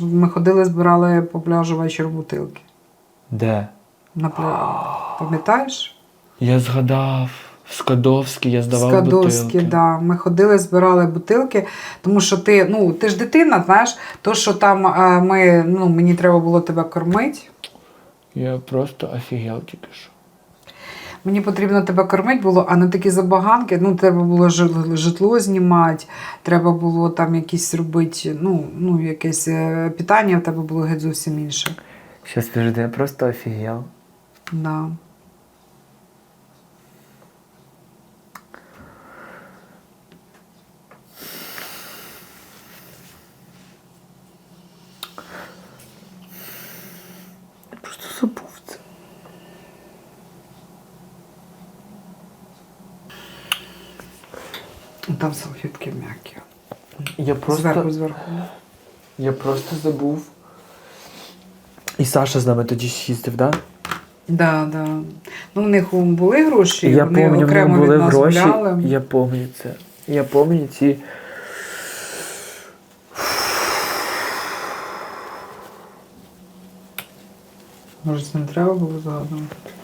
ж ми ходили, збирали по пляжу вечір бутилки. Де? На пляжі. Пам'ятаєш? Я згадав. Скадовський, я здавав Скадовські, бутилки. да. Ми ходили, збирали бутилки, тому що ти, ну, ти ж дитина, знаєш, то, що там е, ми, ну, мені треба було тебе кормити. Я просто офігел тільки що. Мені потрібно тебе кормити було, а не такі забаганки. Ну, треба було житло знімати, треба було там якісь робити, ну, ну якесь е, питання в тебе було геть зовсім інше. Щас підожди, я просто офігел. Да. Там салфетки м'які. Я просто, Зверху, зверху. я просто забув. І Саша з нами тоді їздив, так? Да? Да, да. Ну, у них були гроші, я вони в окремо були від нас гроші. гуляли. Я пам'ятаю це. Я пам'ятаю ці. Може, це не треба було згадувати?